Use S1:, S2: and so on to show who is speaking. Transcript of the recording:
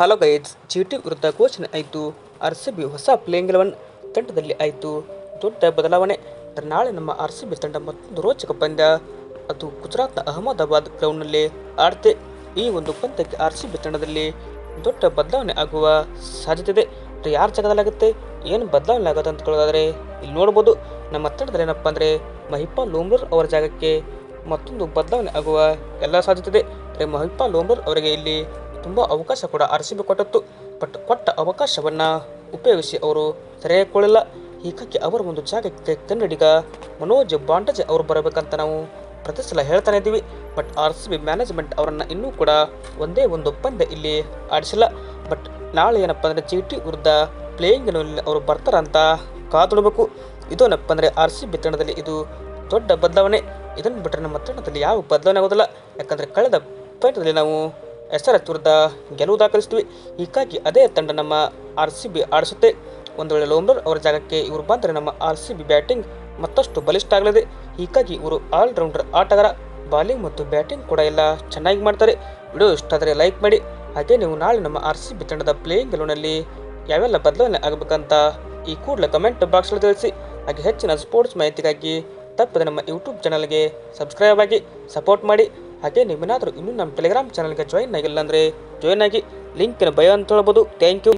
S1: Hello guides, ಚೀಟಿ ವಿರುದ್ಧ ಘೋಷಣೆ ಆಯಿತು. ಆರ್ ಸಿ ಬಿ ಹೊಸ ಪ್ಲೇಯಿಂಗ್ ಎಲೆವನ್ ತಂಡದಲ್ಲಿ ಆಯಿತು. ದೊಡ್ಡ ಬದಲಾವಣೆ. ನಾಳೆ ನಮ್ಮ ಆರ್ ಸಿ ಬಿ ತಂಡ ಮತ್ತೊಂದು ರೋಚಕ ಪಂದ್ಯ. ಅದು ಗುಜರಾತ್ನ ಅಹಮದಾಬಾದ್ ಗ್ರೌಂಡ್ನಲ್ಲಿ ಆಡುತ್ತೆ ಈ ಒಂದು ಪಂದ್ಯಕ್ಕೆ ಆರ್ ಸಿ ಬಿ ತಂಡದಲ್ಲಿ ದೊಡ್ಡ ಬದಲಾವಣೆ ಆಗುವ ಸಾಧ್ಯತೆ ಇದೆ. ಯಾರ ಜಾಗದಲ್ಲಾಗುತ್ತೆ? ಏನು ಬದಲಾವಣೆ ಆಗುತ್ತೆ ಅಂತ ಕೇಳೋದಾದರೆ, ಇಲ್ಲಿ ನೋಡ್ಬೋದು. ನಮ್ಮ ತಂಡದಲ್ಲಿ ಏನಪ್ಪ ಅಂದರೆ ಮಹಿಪಾ ಲೋಮ್ರರ್ ಅವರ ಜಾಗಕ್ಕೆ ಮತ್ತೊಂದು ಬದಲಾವಣೆ ಆಗುವ ಎಲ್ಲ ಸಾಧ್ಯತೆ ಇದೆ. ಅಂದರೆ ಮಹಿಪಾ ಅವರಿಗೆ ಇಲ್ಲಿ ತುಂಬ ಅವಕಾಶ ಕೂಡ ಆರ್ ಸಿ ಬಿ ಕೊಟ್ಟಿತ್ತು ಬಟ್ ಕೊಟ್ಟ ಅವಕಾಶವನ್ನು ಉಪಯೋಗಿಸಿ ಅವರು ಸರಿಯಾಗಿಕೊಳ್ಳಲ್ಲ ಹೀಗಾಗಿ ಅವರ ಒಂದು ಜಾಗಕ್ಕೆ ಕನ್ನಡಿಗ ಮನೋಜ್ ಬಾಂಡಜೆ ಅವರು ಬರಬೇಕಂತ ನಾವು ಪ್ರತಿ ಸಲ ಹೇಳ್ತಾನೆ ಇದ್ದೀವಿ. But R C B management ಅವರನ್ನು ಇನ್ನೂ ಕೂಡ ಒಂದೇ ಒಂದು ಪಂದ್ಯ ಇಲ್ಲಿ ಆಡಿಸಿಲ್ಲ. ಬಟ್ ನಾಳೆ ಏನಪ್ಪ ಅಂದರೆ ಜಿ ಟಿ ವಿರುದ್ಧ ಪ್ಲೇಯಿಂಗ್ನಲ್ಲಿ ಅವರು ಬರ್ತಾರಂತ ಅಂತ ಕಾದುಡಬೇಕು ಇದೇನಪ್ಪ ಅಂದರೆ ಆರ್ ಸಿ ಬಿ ತಂಡದಲ್ಲಿ ಇದು ದೊಡ್ಡ ಬದಲಾವಣೆ. ಇದನ್ನು ಬಿಟ್ಟರೆ ನಮ್ಮ ತಂಡದಲ್ಲಿ ಯಾವ ಬದಲಾವಣೆ ಆಗೋದಿಲ್ಲ. ಯಾಕಂದರೆ ಕಳೆದ ಪಂದ್ಯದಲ್ಲಿ ನಾವು ಎಸ್ ಆರ್ ಎಚ್ ವಿರುದ್ಧ ಗೆಲುವು ದಾಖಲಿಸ್ತೀವಿ. ಹೀಗಾಗಿ ಅದೇ ತಂಡ ನಮ್ಮ ಆರ್ ಸಿ ಬಿ ಆಡಿಸುತ್ತೆ. ಒಂದು ವೇಳೆ ಲೋಮ್ರರ್ ಅವರ ಜಾಗಕ್ಕೆ ಇವರು ಬಂದರೆ ನಮ್ಮ ಆರ್ ಸಿ ಬಿ ಬ್ಯಾಟಿಂಗ್ ಮತ್ತಷ್ಟು ಬಲಿಷ್ಠ ಆಗಲಿದೆ. ಹೀಗಾಗಿ ಇವರು ಆಲ್ರೌಂಡರ್ ಆಟಗಾರ, ಬಾಲಿಂಗ್ ಮತ್ತು ಬ್ಯಾಟಿಂಗ್ ಕೂಡ ಎಲ್ಲ ಚೆನ್ನಾಗಿ ಮಾಡ್ತಾರೆ. ವಿಡಿಯೋ ಇಷ್ಟ ಆದರೆ ಲೈಕ್ ಮಾಡಿ. ಹಾಗೆ ನೀವು ನಾಳೆ ನಮ್ಮ ಆರ್ ಸಿ ಬಿ ತಂಡದ ಪ್ಲೇಯಿಂಗ್ ಗೆಲುವಿನಲ್ಲಿ ಯಾವೆಲ್ಲ ಬದಲಾವಣೆ ಆಗಬೇಕಂತ ಈ ಕೂಡಲೇ ಕಮೆಂಟ್ ಬಾಕ್ಸಲ್ಲಿ ತಿಳಿಸಿ. ಹಾಗೆ ಹೆಚ್ಚಿನ ಸ್ಪೋರ್ಟ್ಸ್ ಮಾಹಿತಿಗಾಗಿ ತಪ್ಪದೆ ನಮ್ಮ ಯೂಟ್ಯೂಬ್ ಚಾನಲ್ಗೆ ಸಬ್ಸ್ಕ್ರೈಬ್ ಆಗಿ ಸಪೋರ್ಟ್ ಮಾಡಿ. ಹಾಗೆ ನಿಮ್ಮನ್ನಾದರೂ ಇನ್ನೂ ನಮ್ಮ ಟೆಲಿಗ್ರಾಮ್ ಚಾನಲ್ಗೆ ಜಾಯಿನ್ ಆಗಿಲ್ಲ ಅಂದರೆ ಜಾಯಿನ್ ಆಗಿ ಲಿಂಕ್ ಭಯ ಅಂತ ಹೇಳ್ಬೋದು. Thank you